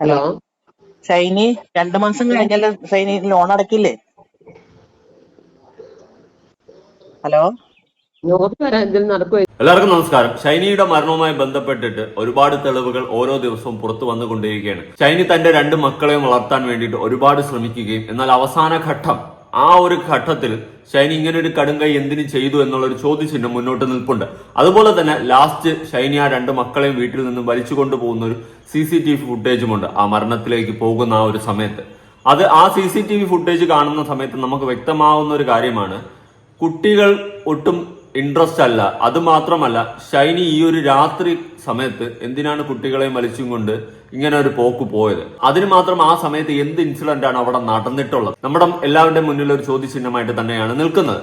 Hello. Hello. Shiny രണ്ടു മാസം കഴിഞ്ഞാൽ ഷൈനി ലോൺ അടക്കില്ലേ? ഹലോ. എല്ലാവർക്കും നമസ്കാരം. ഷൈനിയുടെ മരണവുമായി ബന്ധപ്പെട്ടിട്ട് ഒരുപാട് തെളിവുകൾ ഓരോ ദിവസവും പുറത്തു വന്നുകൊണ്ടിരിക്കുകയാണ് ഷൈനി തന്റെ രണ്ട് മക്കളെയും വളർത്താൻ വേണ്ടിയിട്ട് ഒരുപാട് ശ്രമിക്കുകയും എന്നാൽ അവസാന ഘട്ടം ആ ഒരു ഘട്ടത്തിൽ ഷൈനി ഇങ്ങനെ ഒരു കടുങ്കൈ എന്തിനു ചെയ്തു എന്നുള്ള ഒരു ചോദ്യചിഹ്നം മുന്നോട്ട് നിൽപ്പുണ്ട്. അതുപോലെ തന്നെ ലാസ്റ്റ് ഷൈനി ആ രണ്ട് മക്കളെയും വീട്ടിൽ നിന്നും വലിച്ചു കൊണ്ടുപോകുന്ന ഒരു സി സി ടി വി ഫുട്ടേജുമുണ്ട് ആ മരണത്തിലേക്ക് പോകുന്ന ആ ഒരു സമയത്ത്. അത് ആ C C T V footage കാണുന്ന സമയത്ത് നമുക്ക് വ്യക്തമാവുന്ന ഒരു കാര്യമാണ് കുട്ടികൾ ഒട്ടും ഇൻട്രസ്റ്റ് അല്ല. അത് മാത്രമല്ല ഷൈനി ഈ ഒരു രാത്രി സമയത്ത് എന്തിനാണ് കുട്ടികളെ വലിച്ചും കൊണ്ട് ഇങ്ങനെ ഒരു പോക്ക് പോയത്? അതിന് മാത്രം ആ സമയത്ത് എന്ത് ഇൻസിഡന്റ് ആണ് അവിടെ നടന്നിട്ടുള്ളത്? നമ്മുടെ എല്ലാവരുടെയും മുന്നിൽ ഒരു ചോദ്യചിഹ്നമായിട്ട് തന്നെയാണ് നിൽക്കുന്നത്.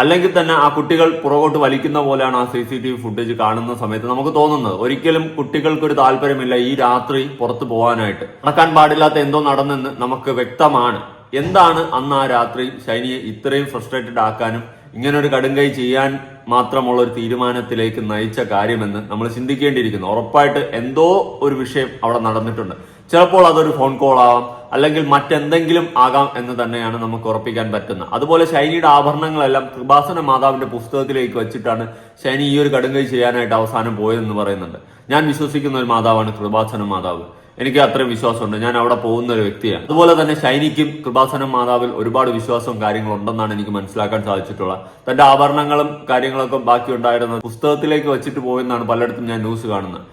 അല്ലെങ്കിൽ തന്നെ ആ കുട്ടികൾ പുറകോട്ട് വലിക്കുന്ന പോലെയാണ് ആ C C T V footage കാണുന്ന സമയത്ത് നമുക്ക് തോന്നുന്നത്. ഒരിക്കലും കുട്ടികൾക്ക് ഒരു താല്പര്യമില്ല ഈ രാത്രി പുറത്തു പോകാനായിട്ട്. നടക്കാൻ പാടില്ലാത്ത എന്തോ നടന്നെന്ന് നമുക്ക് വ്യക്തമാണ്. എന്താണ് അന്ന് ആ രാത്രി ഷൈനിയെ ഇത്രയും ഫ്രസ്ട്രേറ്റഡ് ആക്കാനും ഇങ്ങനെ ഒരു കടുങ്കൈ ചെയ്യാൻ മാത്രമുള്ള ഒരു തീരുമാനത്തിലേക്ക് നയിച്ച കാര്യമെന്ന് നമ്മൾ ചിന്തിക്കേണ്ടിയിരിക്കുന്നു. ഉറപ്പായിട്ട് എന്തോ ഒരു വിഷയം അവിടെ നടന്നിട്ടുണ്ട്. ചിലപ്പോൾ അതൊരു ഫോൺ കോൾ ആവാം അല്ലെങ്കിൽ മറ്റെന്തെങ്കിലും ആകാം എന്ന് തന്നെയാണ് നമുക്ക് ഉറപ്പിക്കാൻ പറ്റുന്നത്. അതുപോലെ ശൈനിയുടെ ആഭരണങ്ങളെല്ലാം കൃപാസന മാതാവിന്റെ പുസ്തകത്തിലേക്ക് വെച്ചിട്ടാണ് ശൈനി ഈ ഒരു കടുങ്കൈ ചെയ്യാനായിട്ട് അവസാനം പോയതെന്ന് പറയുന്നുണ്ട്. ഞാൻ വിശ്വസിക്കുന്ന ഒരു മാതാവാണ് കൃപാസന മാതാവ്. എനിക്ക് അത്രയും വിശ്വാസമുണ്ട്. ഞാൻ അവിടെ പോകുന്ന ഒരു വ്യക്തിയാണ്. അതുപോലെ തന്നെ ശൈനിക്കും കൃപാസന മാതാവിൽ ഒരുപാട് വിശ്വാസവും കാര്യങ്ങളും ഉണ്ടെന്നാണ് എനിക്ക് മനസ്സിലാക്കാൻ സാധിച്ചിട്ടുള്ളത് തന്റെ ആഭരണങ്ങളും കാര്യങ്ങളൊക്കെ ബാക്കി ഉണ്ടായിരുന്നത് പുസ്തകത്തിലേക്ക് വെച്ചിട്ട് പോയെന്നാണ് പലയിടത്തും ഞാൻ ന്യൂസ് കാണുന്നത്.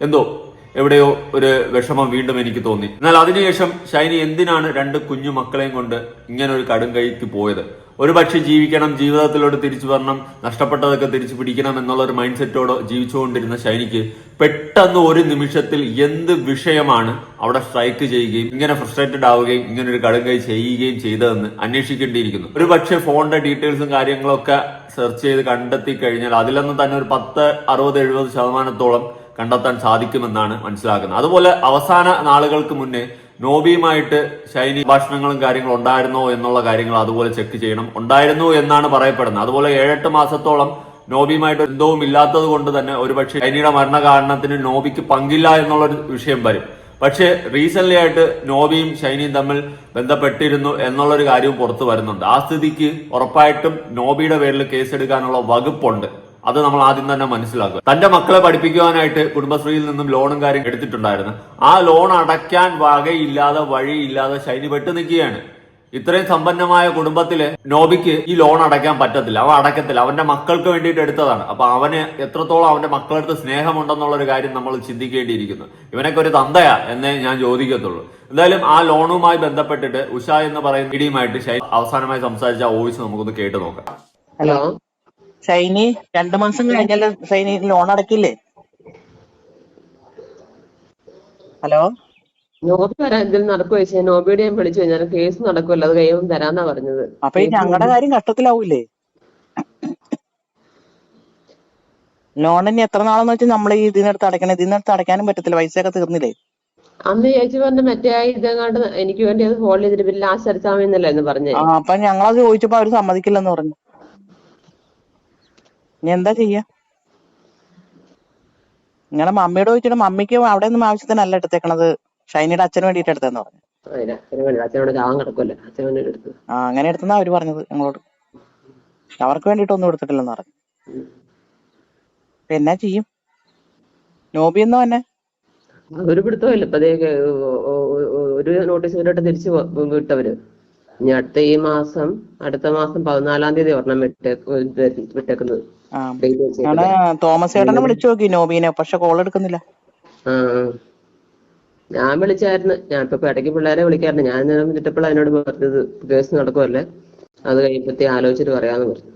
എന്തോ? എവിടെയോ ഒരു വിഷമം വീണ്ടും എനിക്ക് തോന്നി. എന്നാൽ അതിനുശേഷം ഷൈനി എന്തിനാണ് രണ്ട് കുഞ്ഞു മക്കളെയും കൊണ്ട് ഇങ്ങനെ ഒരു കടും കൈക്ക് പോയത്? ഒരു പക്ഷെ ജീവിക്കണം ജീവിതത്തിലോട്ട് തിരിച്ചു വരണം നഷ്ടപ്പെട്ടതൊക്കെ തിരിച്ചു പിടിക്കണം എന്നുള്ള ഒരു മൈൻഡ് സെറ്റോടെ ജീവിച്ചുകൊണ്ടിരുന്ന ഷൈനിക്ക് പെട്ടെന്ന് ഒരു നിമിഷത്തിൽ എന്ത് വിഷയമാണ് അവിടെ സ്ട്രൈക്ക് ചെയ്യുകയും ഇങ്ങനെ ഫ്രസ്ട്രേറ്റഡ് ആവുകയും ഇങ്ങനെ ഒരു കടുങ്കൈ ചെയ്യുകയും ചെയ്തതെന്ന് അന്വേഷിക്കേണ്ടിയിരിക്കുന്നു. ഒരു പക്ഷേ ഫോണിന്റെ ഡീറ്റെയിൽസും കാര്യങ്ങളൊക്കെ സെർച്ച് ചെയ്ത് കണ്ടെത്തി കഴിഞ്ഞാൽ അതിലൊന്നും തന്നെ ഒരു പത്ത് അറുപത് എഴുപത് ശതമാനത്തോളം കണ്ടെത്താൻ സാധിക്കുമെന്നാണ് മനസ്സിലാക്കുന്നത് അതുപോലെ അവസാന നാളുകൾക്ക് മുന്നേ നോബിയുമായിട്ട് ഷൈനി ഭാഷണങ്ങളും കാര്യങ്ങളും ഉണ്ടായിരുന്നോ എന്നുള്ള കാര്യങ്ങൾ അതുപോലെ ചെക്ക് ചെയ്യണം. ഉണ്ടായിരുന്നു എന്നാണ് പറയപ്പെടുന്നത്. അതുപോലെ ഏഴെട്ട് മാസത്തോളം നോബിയുമായിട്ട് എന്തോ ഇല്ലാത്തത് കൊണ്ട് തന്നെ ഒരുപക്ഷെ ഷൈനിയുടെ മരണ കാരണത്തിന് നോബിക്ക് പങ്കില്ല എന്നുള്ളൊരു വിഷയം വരും. പക്ഷേ റീസെന്റ് ആയിട്ട് നോബിയും ഷൈനിയും തമ്മിൽ ബന്ധപ്പെട്ടിരുന്നു എന്നുള്ളൊരു കാര്യവും പുറത്തു വരുന്നുണ്ട്. ആ സ്ഥിതിക്ക് ഉറപ്പായിട്ടും നോബിയുടെ പേരിൽ കേസെടുക്കാനുള്ള വകുപ്പുണ്ട്. അത് നമ്മൾ ആദ്യം തന്നെ മനസ്സിലാക്കുക. തന്റെ മക്കളെ പഠിപ്പിക്കുവാനായിട്ട് കുടുംബശ്രീയിൽ നിന്നും ലോണും കാര്യം എടുത്തിട്ടുണ്ടായിരുന്നു. ആ ലോൺ അടയ്ക്കാൻ വകയില്ലാതെ വഴിയില്ലാതെ ശൈലി പെട്ടു നിൽക്കുകയാണ്. ഇത്രയും സമ്പന്നമായ കുടുംബത്തിൽ നോബിക്ക് ഈ ലോൺ അടയ്ക്കാൻ പറ്റത്തില്ല. അവൻ അടയ്ക്കത്തില്ല. അവന്റെ മക്കൾക്ക് വേണ്ടിയിട്ട് എടുത്തതാണ്. അപ്പൊ അവന് എത്രത്തോളം അവന്റെ മക്കളടുത്ത് സ്നേഹമുണ്ടെന്നുള്ള ഒരു കാര്യം നമ്മൾ ചിന്തിക്കേണ്ടിയിരിക്കുന്നു. ഇവനൊക്കെ ഒരു തന്തയാ എന്നേ ഞാൻ ചോദിക്കത്തുള്ളൂ. എന്തായാലും ആ ലോണുമായി ബന്ധപ്പെട്ടിട്ട് ഉഷ എന്ന് പറയുന്ന ഇടിയുമായിട്ട് അവസാനമായി സംസാരിച്ച ആ വോയിസ് നമുക്കൊന്ന് കേട്ട് നോക്കാം. ഹലോ. ഷൈനി രണ്ടു മാസം കഴിഞ്ഞാൽ ഷൈനി ലോൺ അടക്കില്ലേ? ഹലോ? നോബി വരാൻ എന്തെങ്കിലും നടക്കുമോ ചേച്ചി? നോബിയോട് ഞാൻ വിളിച്ചു. കഴിഞ്ഞാൽ കേസ് നടക്കുമല്ലോ അത് കഴിയുമ്പോൾ തരാന്നാ പറഞ്ഞത്. അപ്പൊ ഈ ഞങ്ങളുടെ കാര്യം കഷ്ടത്തിലാവൂലേ? ലോൺ ഇനി എത്ര നാളെന്ന് വെച്ചാൽ നമ്മൾ ഈ ഇതിനടുത്ത് അടയ്ക്കണം? ഇതിനടുത്ത് അടയ്ക്കാനും പറ്റത്തില്ല. പൈസയൊക്കെ തീർന്നില്ലേ? അന്ന് ചേച്ചി പറഞ്ഞ മറ്റേ ആ ഇതെങ്ങാണ്ട് എനിക്ക് വേണ്ടി അത് ഫോൺ ചെയ്തിട്ട് പിന്നെ ലാസ്റ്റ് അടിച്ചാൽ എന്നല്ലായിരുന്നു പറഞ്ഞേ. ആ അപ്പൊ ഞങ്ങളത് ചോദിച്ചപ്പോ അവർ സമ്മതിക്കില്ലെന്ന് പറഞ്ഞു. ഇനി എന്താ ചെയ്യാ? നിങ്ങളെ മമ്മിയോട് ചോദിച്ചിട്ട് മമ്മിക്ക് അവിടെ ഒന്നും ആവശ്യത്തിനല്ല എടുത്തേക്കണത്. ഷൈനിയുടെ അച്ഛന് വേണ്ടിട്ട് എടുത്തെന്ന് പറഞ്ഞു. ആ അങ്ങനെ എടുത്തെന്നാ അവർ പറഞ്ഞത് ഞങ്ങളോട് അവർക്ക് വേണ്ടിയിട്ടൊന്നും എടുത്തിട്ടില്ലെന്ന് പറഞ്ഞു. പിന്നെ എന്നാ ചെയ്യും? നോബി എന്നോ എന്നെ? പിടുത്തമില്ല ഇപ്പൊ ഓ- ഒരു നോട്ടീസ് ഇവരോട്ട് തിരിച്ചു വിട്ടവര്. ഇനി അടുത്ത ഈ മാസം അടുത്ത മാസം പതിനാലാം തീയതി ഒരെണ്ണം വിട്ടേക്ക് വിട്ടേക്കുന്നത്. തോമസ് ചേട്ടനെ വിളിച്ചു നോക്കി നോബീനെ പക്ഷെ കോൾ എടുക്കുന്നില്ല. ഞാൻ വിളിച്ചായിരുന്നു. ഞാൻ ഇപ്പൊ ഇടയ്ക്ക് പിള്ളേരെ വിളിക്കാറുണ്ട്. ഞാൻ വിളിച്ചപ്പോൾ അതിനോട് പറഞ്ഞത്. കേസ് നടക്കുമല്ലേ അത് കഴിയുമ്പത്തേ ആലോചിച്ചിട്ട് പറയാന്ന് പറഞ്ഞു.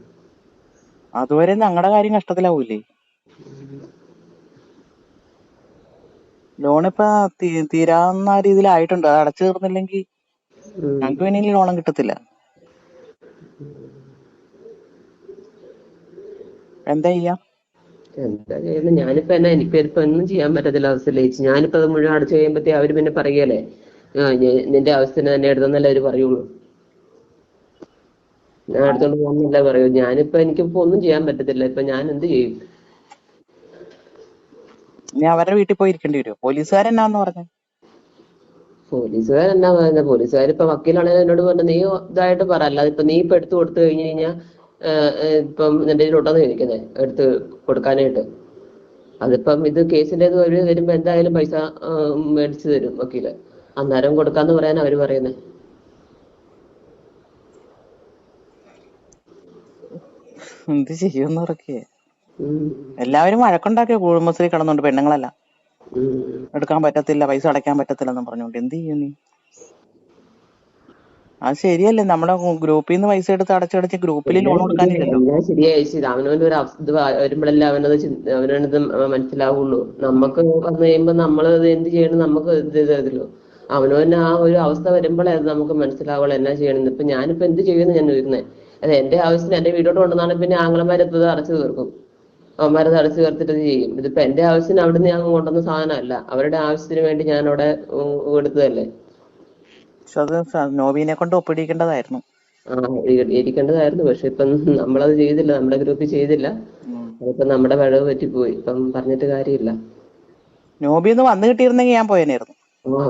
അതുവരെ ഞങ്ങളുടെ കാര്യം കഷ്ടത്തിലാവൂലേ? ലോൺ ഇപ്പൊ തീരാവുന്ന രീതിയിലായിട്ടുണ്ട്. അത് അടച്ചു തീർന്നില്ലെങ്കിൽ. ഞങ്ങൾക്ക് ഇനി ലോണും കിട്ടത്തില്ല. എന്താ ചെയ്യാ? എന്താ ചെയ്യുന്നത് ഞാനിപ്പോ എന്നാ എനിക്ക് ഇപ്പൊ ഒന്നും ചെയ്യാൻ പറ്റത്തില്ല അവസ്ഥ ലയിച്ചു ഞാനിപ്പോ അത് മുഴുവൻ അടച്ചു കഴിയുമ്പത്തേ അവർ പിന്നെ പറയല്ലേ? നിന്റെ അവസ്ഥ തന്നെ എടുത്തെന്നല്ലേ അവർ പറയുള്ളൂ. ഞാൻ അടുത്തോണ്ട് പോകുന്നില്ല പറയൂ. ഞാനിപ്പോ എനിക്കിപ്പോ ഒന്നും ചെയ്യാൻ പറ്റത്തില്ല. ഇപ്പൊ ഞാൻ എന്ത് ചെയ്യും? ഞാൻ അവരുടെ വീട്ടിൽ പോയി ഇരിക്കേണ്ടി വരുമോ പോലീസുകാരെന്നാന്ന് പറഞ്ഞു? പോലീസുകാരെന്നാ പറയുന്നത് പോലീസുകാർ ഇപ്പൊ വക്കീലാണെങ്കിൽ എന്നോട് പറഞ്ഞു നീ ഇതായിട്ട് പറ. അല്ലാതെ ഇപ്പൊ നീ ഇപ്പൊ എടുത്തു കൊടുത്തു കഴിഞ്ഞു കഴിഞ്ഞാൽ ഇപ്പം നിന്റെ കയ്യിലോട്ടാന്ന് ചോദിക്കുന്നത് എടുത്ത് കൊടുക്കാനായിട്ട്. അതിപ്പം ഇത് കേസിന്റെ വരുമ്പോ എന്തായാലും പൈസ മേടിച്ചു തരും വക്കീൽ. അന്നേരം കൊടുക്കാന്ന് പറയാൻ അവർ പറയുന്നത് എന്ത് ചെയ്യുമെന്ന് ഉറക്കേ. എല്ലാവരും വഴക്കുണ്ടാക്കിയ കുടുംബശ്രീ കിടന്നുണ്ട് പെണ്ണുങ്ങളെല്ലാം. എടുക്കാൻ പറ്റത്തില്ല പൈസ അടയ്ക്കാൻ പറ്റത്തില്ലെന്ന് പറഞ്ഞുകൊണ്ട്. എന്ത് ചെയ്യും നീ? അത് ശരിയല്ലേ. നമ്മുടെ ഗ്രൂപ്പിൽ നിന്ന് പൈസ എടുത്ത് അടച്ചടച്ച് ഗ്രൂപ്പിൽ ലോൺ കൊടുക്കാനില്ലല്ലോ. ശരിയായി. അവനവന്റെ ഒരു ഇത് വരുമ്പോഴല്ലേ അവനത് അവനത് മനസ്സിലാവുള്ളൂ. നമുക്ക് വന്നു കഴിയുമ്പോ നമ്മൾ എന്ത് ചെയ്യണം നമുക്ക് ഇതല്ലോ അവനവന് ആ ഒരു അവസ്ഥ വരുമ്പോഴേ അത് നമുക്ക് മനസ്സിലാവുള്ളൂ എന്നാ ചെയ്യണം ഇപ്പൊ ഞാനിപ്പോ എന്ത് ചെയ്യുമെന്ന് ഞാൻ ചോദിക്കുന്നത് അത് എന്റെ ആവശ്യത്തിന് എന്റെ വീടോട്ട് കൊണ്ടുവന്നാണ് പിന്നെ ആംഗ്ലമാരെത്തത് അടച്ചു തീർക്കും. അവന്മാരത് അടച്ചു തീർത്തിട്ട് ചെയ്യും. ഇതിപ്പോ എന്റെ ആവശ്യത്തിന് അവിടുന്ന് ഞാൻ കൊണ്ടുവന്ന സാധനമല്ല. അവരുടെ ആവശ്യത്തിന് വേണ്ടി ഞാൻ അവിടെ കൊടുത്തതല്ലേ എടുത്തതല്ലേ. പക്ഷെ അത് നോബീനെ കൊണ്ട് ഒപ്പിടിക്കേണ്ടതായിരുന്നു. ഇരിക്കേണ്ടതായിരുന്നു. പക്ഷെ ഇപ്പം നമ്മളത് ചെയ്തില്ല. നമ്മുടെ ഗ്രൂപ്പിൽ ചെയ്തില്ല. അതിപ്പോ നമ്മുടെ പിഴവ് പറ്റിപ്പോയി. ഇപ്പം പറഞ്ഞിട്ട് കാര്യമില്ല. നോബി ഒന്ന് വന്നു കിട്ടിയിരുന്നെങ്കിൽ ഞാൻ പോയനായിരുന്നു.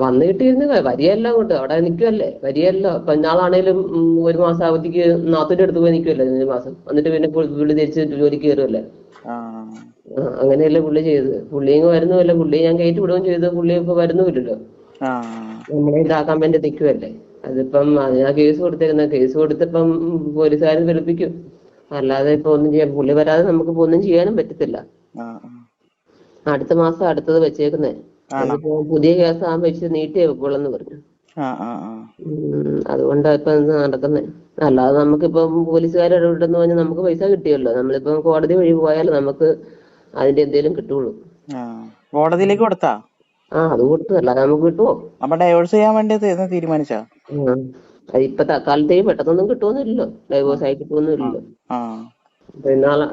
വന്നു കിട്ടിയിരുന്ന വരിയല്ല അങ്ങോട്ട്. അവിടെ നിൽക്കുമല്ലേ വരിയല്ലോ ഇപ്പൊ ഇന്നാളാണേലും ഒരു മാസം അവധിക്ക് നാത്തിന്റെ അടുത്ത് പോയി നിൽക്കുമല്ലേ ഒരു മാസം. എന്നിട്ട് പിന്നെ പുള്ളി തിരിച്ച് ജോലിക്ക് കയറുമല്ലേ അങ്ങനെയല്ലേ പുള്ളി ചെയ്തത്. പുള്ളിയും വരുന്നുമല്ല പുള്ളി ഞാൻ കയറ്റി വിടുകയും ചെയ്തു. പുള്ളി ഇപ്പൊ വരുന്നുമില്ലല്ലോ. നമ്മളെ ഇതാക്കാൻ വേണ്ടി നിൽക്കുവല്ലേ അതിപ്പം അതിനാ കേസ് കൊടുത്തേക്കുന്ന. കേസ് കൊടുത്തിപ്പം പോലീസുകാർ വിളിപ്പിക്കും. അല്ലാതെ ഇപ്പൊ ഒന്നും ചെയ്യാൻ പുള്ളി വരാതെ നമുക്ക് ഒന്നും ചെയ്യാനും പറ്റത്തില്ല. അടുത്ത മാസം അടുത്തത് വെച്ചേക്കുന്നേ. പുതിയ കേസ് ആകുമ്പോ ഇച്ചിരി നീട്ടിയേ വെക്കുള്ളെന്ന് പറഞ്ഞു. അതുകൊണ്ടാ ഇപ്പൊ നടക്കുന്നേ. അല്ലാതെ നമുക്കിപ്പം പോലീസുകാർ ഇടപെട്ടെന്ന് പറഞ്ഞാൽ നമുക്ക് പൈസ കിട്ടിയല്ലോ. നമ്മളിപ്പം കോടതി വഴി പോയാൽ നമുക്ക് അതിന്റെ എന്തേലും കിട്ടുള്ളൂ കോടതിയിലേക്ക് കൊടുത്താ? ആ അത് കൊടുത്തു. അല്ലാതെ നമുക്ക് കിട്ടുമോ അപ്പൊ ഡൈവോഴ്സ് ചെയ്യാൻ വേണ്ടി തീരുമാനിച്ചാ? ഇപ്പൊ തൽക്കാലത്തേക്ക് പെട്ടെന്നൊന്നും കിട്ടുമെന്നില്ലല്ലോ ഡൈവോഴ്സ് ആയി കിട്ടുമെന്നില്ലല്ലോ ആ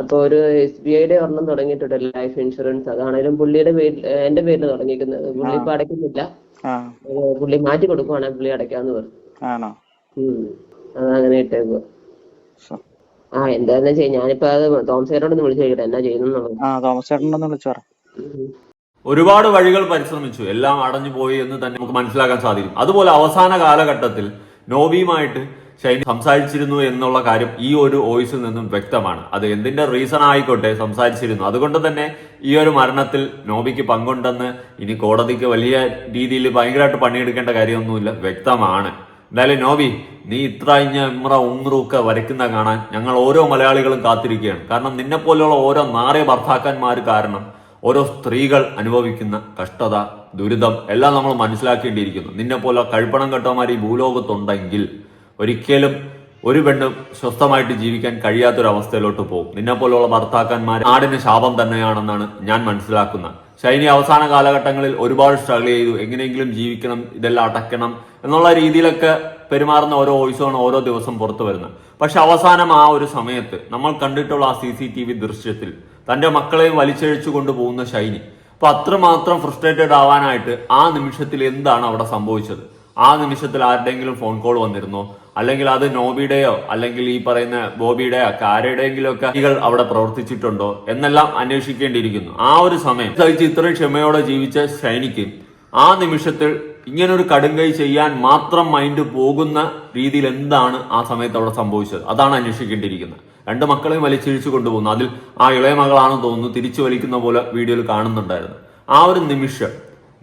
ഇപ്പൊ ഒരു എസ് ബി ഐയുടെ ഒരെണ്ണം തുടങ്ങിയിട്ടുണ്ട്. ലൈഫ് ഇൻഷുറൻസ് അതാണേലും പുള്ളിയുടെ പേരിൽ എന്റെ പേരിൽ തുടങ്ങിയിരിക്കുന്നത്. പുള്ളി ഇപ്പൊ അടയ്ക്കുന്നില്ല. പുള്ളി മാറ്റി കൊടുക്കുവാണെങ്കിൽ പുള്ളി അടയ്ക്കാന്ന് പറഞ്ഞു. അതങ്ങനെ ഇട്ടേക്കുക ആ എന്താന്ന് വെച്ചാൽ ഞാനിപ്പോ അത് തോമസേരോടൊന്ന് വിളിച്ചു ചോദിക്കട്ടെ. എന്നാ ചെയ്യുന്നു തോമസ് ചേട്ടനൊന്ന് വിളിച്ചു പറ. ഒരുപാട് വഴികൾ പരിശ്രമിച്ചു. എല്ലാം അടഞ്ഞു പോയി എന്ന് തന്നെ നമുക്ക് മനസ്സിലാക്കാൻ സാധിക്കും. അതുപോലെ അവസാന കാലഘട്ടത്തിൽ നോബിയുമായിട്ട് ഷൈനി സംസാരിച്ചിരുന്നു എന്നുള്ള കാര്യം ഈ ഒരു വോയിസിൽ നിന്നും വ്യക്തമാണ്. അത് എന്തിന്റെ റീസൺ ആയിക്കോട്ടെ സംസാരിച്ചിരുന്നു. അതുകൊണ്ട് തന്നെ ഈ ഒരു മരണത്തിൽ നോബിക്ക് പങ്കുണ്ടെന്ന് ഇനി കോടതിക്ക് വലിയ രീതിയിൽ ഭയങ്കരമായിട്ട് പണിയെടുക്കേണ്ട കാര്യമൊന്നുമില്ല. വ്യക്തമാണ്. എന്തായാലും നോബി നീ ഇത്ര ഇഞ്ഞ ഇമ്ര ഉമ്രൂക്ക വരയ്ക്കുന്ന കാണാൻ ഞങ്ങൾ ഓരോ മലയാളികളും കാത്തിരിക്കുകയാണ്. കാരണം നിന്നെ പോലെയുള്ള ഓരോ നാറിയ ഭർത്താക്കന്മാർ കാരണം ഓരോ സ്ത്രീകൾ അനുഭവിക്കുന്ന കഷ്ടത ദുരിതം എല്ലാം നമ്മൾ മനസ്സിലാക്കേണ്ടിയിരിക്കുന്നു. നിന്നെ പോലെ കഴിപ്പണം കെട്ടവന്മാർ ഈ ഭൂലോകത്തുണ്ടെങ്കിൽ ഒരിക്കലും ഒരു പെണ്ണും സ്വസ്ഥമായിട്ട് ജീവിക്കാൻ കഴിയാത്തൊരവസ്ഥയിലോട്ട് പോകും. നിന്നെ പോലുള്ള ഭർത്താക്കന്മാർ നാടിന് ശാപം തന്നെയാണെന്നാണ് ഞാൻ മനസ്സിലാക്കുന്നത്. ശൈനി അവസാന കാലഘട്ടങ്ങളിൽ ഒരുപാട് സ്ട്രഗിൾ ചെയ്തു. എങ്ങനെയെങ്കിലും ജീവിക്കണം ഇതെല്ലാം അടയ്ക്കണം എന്നുള്ള രീതിയിലൊക്കെ പെരുമാറുന്ന ഓരോ വോയിസുമാണ് ഓരോ ദിവസം പുറത്തു വരുന്നത്. പക്ഷെ അവസാനം ആ ഒരു സമയത്ത് നമ്മൾ കണ്ടിട്ടുള്ള ആ സി ദൃശ്യത്തിൽ തന്റെ മക്കളെ വലിച്ചഴിച്ചു കൊണ്ടുപോകുന്ന ശൈനി. അപ്പൊ അത്രമാത്രം ഫ്രസ്ട്രേറ്റഡ് ആവാനായിട്ട് ആ നിമിഷത്തിൽ എന്താണ് അവിടെ സംഭവിച്ചത്? ആ നിമിഷത്തിൽ ആരുടെയെങ്കിലും ഫോൺ കോൾ വന്നിരുന്നോ? അല്ലെങ്കിൽ അത് നോബിയുടെയോ അല്ലെങ്കിൽ ഈ പറയുന്ന ബോബിയുടെയോ ആരുടെയെങ്കിലും ഒക്കെ കൈകൾ അവിടെ പ്രവർത്തിച്ചിട്ടുണ്ടോ എന്നെല്ലാം അന്വേഷിക്കേണ്ടിയിരിക്കുന്നു. ആ ഒരു സമയം സഹിച്ച് ഇത്രയും ക്ഷമയോടെ ജീവിച്ച ഷൈനിക്ക് ആ നിമിഷത്തിൽ ഇങ്ങനൊരു കടുങ്കൈ ചെയ്യാൻ മാത്രം മൈൻഡ് പോകുന്ന രീതിയിൽ എന്താണ് ആ സമയത്ത് അവിടെ സംഭവിച്ചത്? അതാണ് അന്വേഷിക്കേണ്ടിയിരിക്കുന്നത്. രണ്ട് മക്കളെയും വലിച്ചിഴിച്ചു കൊണ്ടുപോകുന്നു. അതിൽ ആ ഇളയ മകളാണെന്ന് തോന്നുന്നു തിരിച്ചു വലിക്കുന്ന പോലെ വീഡിയോയിൽ കാണുന്നുണ്ടായിരുന്നു. ആ ഒരു നിമിഷം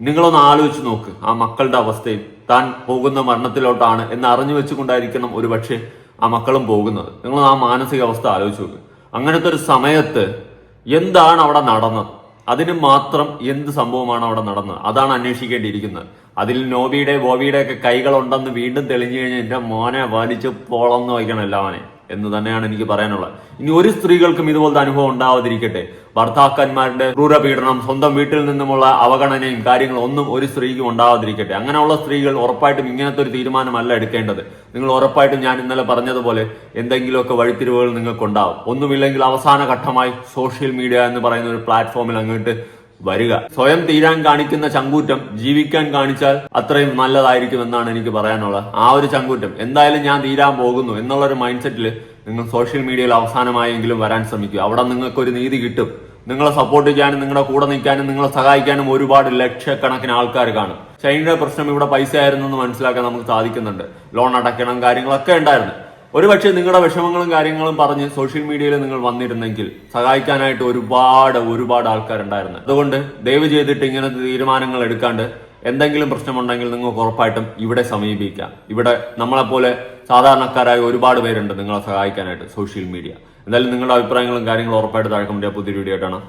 നിങ്ങളൊന്ന് ആലോചിച്ച് നോക്ക്. ആ മക്കളുടെ അവസ്ഥയും താൻ പോകുന്ന മരണത്തിലോട്ടാണ് എന്ന് അറിഞ്ഞു വെച്ചുകൊണ്ടായിരിക്കണം ഒരു പക്ഷേ ആ മക്കളും പോകുന്നത്. നിങ്ങൾ ആ മാനസികാവസ്ഥ ആലോചിച്ച് നോക്ക്. അങ്ങനത്തെ ഒരു സമയത്ത് എന്താണ് അവിടെ നടന്നത്? അതിന് മാത്രം എന്ത് സംഭവമാണ് അവിടെ നടന്നത്? അതാണ് അന്വേഷിക്കേണ്ടിയിരിക്കുന്നത്. അതിൽ നോബിയുടെ ബോബിയുടെ ഒക്കെ കൈകളുണ്ടെന്ന് വീണ്ടും തെളിഞ്ഞു കഴിഞ്ഞാൽ എന്റെ മോനെ വലിച്ച് പോളന്ന് വയ്ക്കണം എല്ലാവനെ എന്ന് തന്നെയാണ് എനിക്ക് പറയാനുള്ളത്. ഇനി ഒരു സ്ത്രീകൾക്കും ഇതുപോലത്തെ അനുഭവം ഉണ്ടാവാതിരിക്കട്ടെ. ഭർത്താക്കന്മാരുടെ ക്രൂരപീഡനം സ്വന്തം വീട്ടിൽ നിന്നുമുള്ള അവഗണനയും കാര്യങ്ങളും ഒന്നും ഒരു സ്ത്രീക്കും ഉണ്ടാവാതിരിക്കട്ടെ. അങ്ങനെയുള്ള സ്ത്രീകൾ ഉറപ്പായിട്ടും ഇങ്ങനത്തെ ഒരു തീരുമാനമല്ല എടുക്കേണ്ടത്. നിങ്ങൾ ഉറപ്പായിട്ടും ഞാൻ ഇന്നലെ പറഞ്ഞതുപോലെ എന്തെങ്കിലുമൊക്കെ വഴിത്തിരിവുകൾ നിങ്ങൾക്കുണ്ടാവും. ഒന്നുമില്ലെങ്കിൽ അവസാന ഘട്ടമായി സോഷ്യൽ മീഡിയ എന്ന് പറയുന്ന ഒരു പ്ലാറ്റ്ഫോമിൽ അങ്ങോട്ട് വരിക. സ്വയം തീരാൻ കാണിക്കുന്ന ചങ്കൂറ്റം ജീവിക്കാൻ കാണിച്ചാൽ അത്രയും നല്ലതായിരിക്കും എന്നാണ് എനിക്ക് പറയാനുള്ളത്. ആ ഒരു ചങ്കൂറ്റം എന്തായാലും ഞാൻ തീരാൻ പോകുന്നു എന്നുള്ള ഒരു മൈൻഡ് സെറ്റിൽ നിങ്ങൾ സോഷ്യൽ മീഡിയയിൽ അവസാനമായെങ്കിലും വരാൻ ശ്രമിക്കുക. അവിടെ നിങ്ങൾക്ക് ഒരു നീതി കിട്ടും. നിങ്ങളെ സപ്പോർട്ട് ചെയ്യാനും നിങ്ങളുടെ കൂടെ നിൽക്കാനും നിങ്ങളെ സഹായിക്കാനും ഒരുപാട് ലക്ഷക്കണക്കിന് ആൾക്കാർ കാണും. ചൈനയുടെ പ്രശ്നം ഇവിടെ പൈസ ആയിരുന്നു എന്ന് മനസ്സിലാക്കാൻ നമുക്ക് സാധിക്കുന്നുണ്ട്. ലോൺ അടയ്ക്കണം കാര്യങ്ങളൊക്കെ ഉണ്ടായിരുന്നു. ഒരുപക്ഷെ നിങ്ങളുടെ വിഷമങ്ങളും കാര്യങ്ങളും പറഞ്ഞ് സോഷ്യൽ മീഡിയയിൽ നിങ്ങൾ വന്നിരുന്നെങ്കിൽ സഹായിക്കാനായിട്ട് ഒരുപാട് ഒരുപാട് ആൾക്കാരുണ്ടായിരുന്നു. അതുകൊണ്ട് ദയവ് ചെയ്തിട്ട് ഇങ്ങനത്തെ തീരുമാനങ്ങൾ എടുക്കാണ്ട് എന്തെങ്കിലും പ്രശ്നമുണ്ടെങ്കിൽ നിങ്ങൾക്ക് ഉറപ്പായിട്ടും ഇവിടെ സമീപിക്കാം. ഇവിടെ നമ്മളെപ്പോലെ സാധാരണക്കാരായ ഒരുപാട് പേരുണ്ട് നിങ്ങളെ സഹായിക്കാനായിട്ട് സോഷ്യൽ മീഡിയ. എന്തായാലും നിങ്ങളുടെ അഭിപ്രായങ്ങളും കാര്യങ്ങളും ഉറപ്പായിട്ട് താഴെ കൊണ്ടുപോയ പുതിയ വീഡിയോ ആയിട്ടാണ്.